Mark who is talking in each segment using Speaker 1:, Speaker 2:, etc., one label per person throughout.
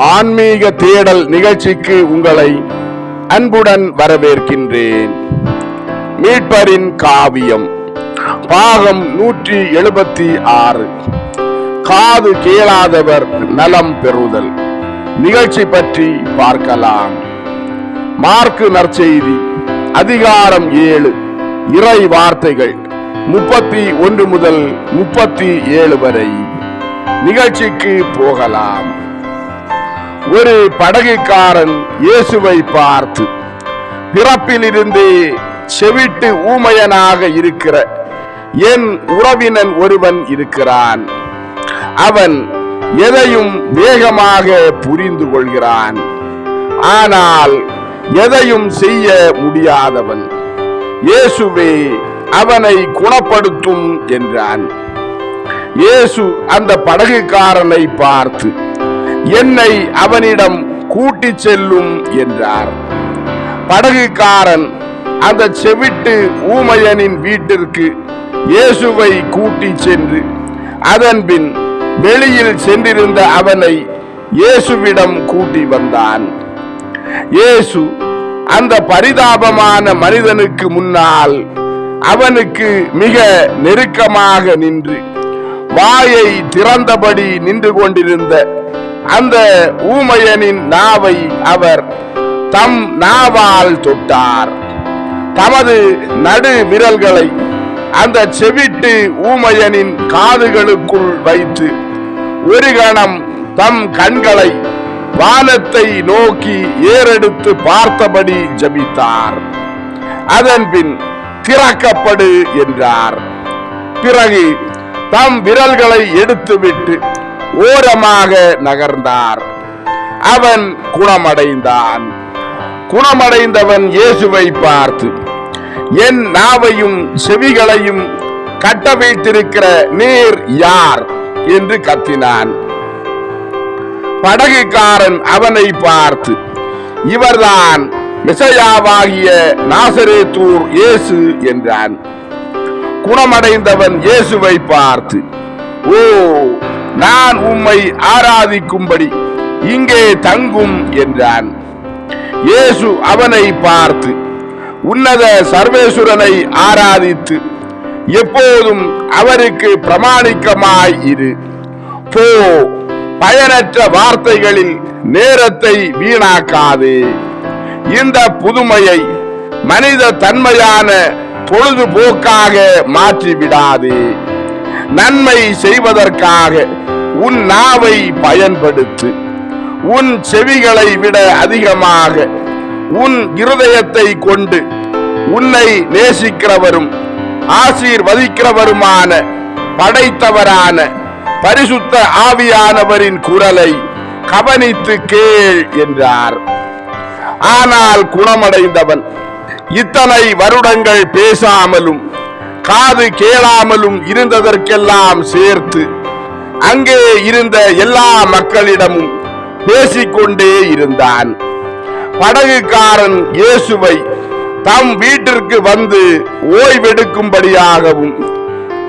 Speaker 1: ஆன்மீக தேடல் நிகழ்ச்சிக்கு உங்களை அன்புடன் வரவேற்கின்றேன். மீட்பரின் காவியம் பாகம் நூற்றி எழுபத்தி ஆறு. காது கேளாதவர் நலம் பெறுதல். நிகழ்ச்சி பற்றி பார்க்கலாம். மார்க்கு நற்செய்தி அதிகாரம் ஏழு இறை வார்த்தைகள் முப்பத்தி ஒன்று முதல் முப்பத்தி ஏழு வரை. நிகழ்ச்சிக்கு போகலாம். ஒரு படகுக்காரன் இயேசுவை பார்த்து பிறப்பிலிருந்தே செவிட்டு ஊமையனாக இருக்கிற என் உறவினன் ஒருவன் இருக்கிறான். அவன் எதையும் வேகமாக புரிந்து கொள்கிறான். ஆனால் எதையும் செய்ய முடியாதவன். இயேசுவே அவனை குணப்படுத்தும் என்றான். இயேசு அந்த படகுக்காரனை பார்த்து என்னை அவனிடம் கூட்டிச் செல்லும் என்றார். படகுக்காரன் அந்த செவிட்டு ஊமையனின் வீட்டிற்கு இயேசுவை கூட்டிச் சென்று அதன்பின் வெளியில் சென்றிருந்த அவனை இயேசுவிடம் கூட்டி வந்தான். இயேசு அந்த பரிதாபமான மனிதனுக்கு முன்னால் அவனுக்கு மிக நெருக்கமாக நின்று வாயை திறந்தபடி நின்று கொண்டிருந்த அந்த ஊமையனின் நாவை அவர் தம் நாவால் தொட்டார். தமது நடு விரல்களை அந்த செவிட்டு ஊமையனின் காதுகளுக்குள் வைத்து ஒரு கணம் தம் கண்களை வானத்தை நோக்கி ஏறெடுத்து பார்த்தபடி ஜபித்தார். அதன்பின் திறக்கப்படு என்றார். பிறகு தம் விரல்களை எடுத்துவிட்டு ஓரமாக நகர்ந்தார். அவன் குணமடைந்தான். குணமடைந்தவன் இயேசுவை பார்த்து என் நாவையும் செவிகளையும் கட்ட வைத்திருக்கிற நீர் யார்? என்று கத்தினான். படகுக்காரன் அவனை பார்த்து இவர்தான் மிசையாவாகிய நாசரேத்தூர் இயேசு என்றான். குணமடைந்தவன் இயேசுவை பார்த்து ஓ நான் உம்மை ஆராதிக்கும்படி இங்கே தங்கும் என்றான். இயேசு அவனை பார்த்து உன்னத சர்வேஸ்வரனை ஆராதித்து எப்போதும் அவருக்கு பிரமாணிக்கமாய் இரு. போ பயனற்ற வார்த்தைகளில் நேரத்தை வீணாக்காதே. இந்த புதுமையை மனித தன்மையான பொழுதுபோக்காக மாற்றி விடாதே நன்மை செய்வதற்காக உன் நாவை பயன்படுத்து. உன் செவிகளை விட அதிகமாக உன் இருதயத்தை கொண்டு உன்னை நேசிக்கிறவரும் ஆசீர்வதிக்கிறவருமான படைத்தவரான பரிசுத்த ஆவியானவரின் குரலை கவனித்து கேள் என்றார். ஆனால் குணமடைந்தவன் இத்தனை வருடங்கள் பேசாமலும் காது கேளாமலும் இருந்ததற்கெல்லாம் சேர்த்து அங்கே இருந்த எல்லா மக்களிடமும் பேசிக்கொண்டே இருந்தான். படகுக்காரன் இயேசுவை தம் வீட்டிற்கு வந்து ஓய்வெடுக்கும்படியாகவும்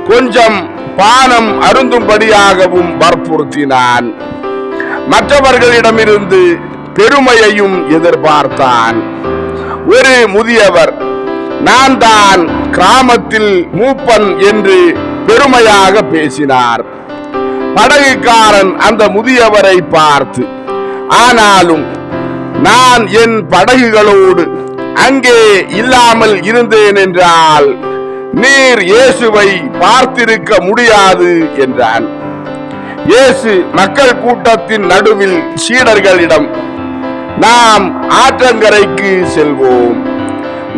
Speaker 1: கொஞ்சம் பானம் அருந்தும்படியாகவும் வற்புறுத்தினான். மற்றவர்களிடமிருந்து பெருமையையும் எதிர்பார்த்தான். ஒரு முதியவர் நான் தான் கிராமத்தில் மூப்பன் என்று பெருமையாக பேசினார். படகுக்காரன் அந்த முதியவரை பார்த்து ஆனாலும் நான் என் படகுகளோடு அங்கே இல்லாமல் இருந்தேன் என்றால் நீர் இயேசுவை பார்த்திருக்க முடியாது என்றான். இயேசு மக்கள் கூட்டத்தின் நடுவில் சீடர்களிடம் நாம் ஆற்றங்கரைக்கு செல்வோம்.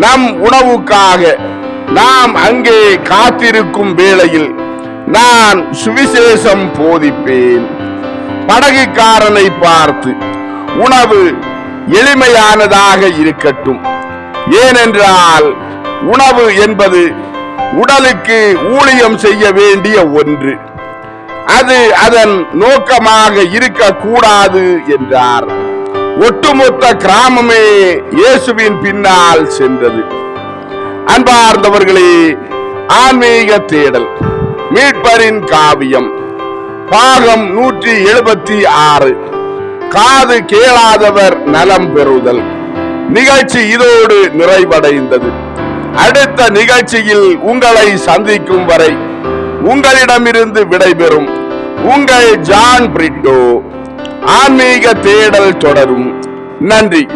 Speaker 1: நம் உணவுக்காக நாம் அங்கே காத்திருக்கும் வேளையில் நான் சுவிசேஷம் போதிப்பேன். படகுக்காரனை பார்த்து உணவு எளிமையானதாக இருக்கட்டும். ஏனென்றால் உணவு என்பது உடலுக்கு ஊழியம் செய்ய வேண்டிய ஒன்று. அது அதன் நோக்கமாக இருக்கக்கூடாது என்றார். ஒட்டுமொத்த கிராமமே இயேசுவின் பின்னால் சென்றது. அன்பார்ந்தவர்களே ஆன்மீக தேடல் மீட்பரின் காவியம் பாகம் நூற்றி எழுபத்தி ஆறு காது கேளாதவர் நலம் பெறுதல். நிகழ்ச்சி இதோடு நிறைவடைந்தது. அடுத்த நிகழ்ச்சியில் உங்களை சந்திக்கும் வரை உங்களிடமிருந்து விடைபெறும் உங்கள் ஜான் பிரிட்டோ. ஆன்மீக தேடல் தொடரும். நன்றி.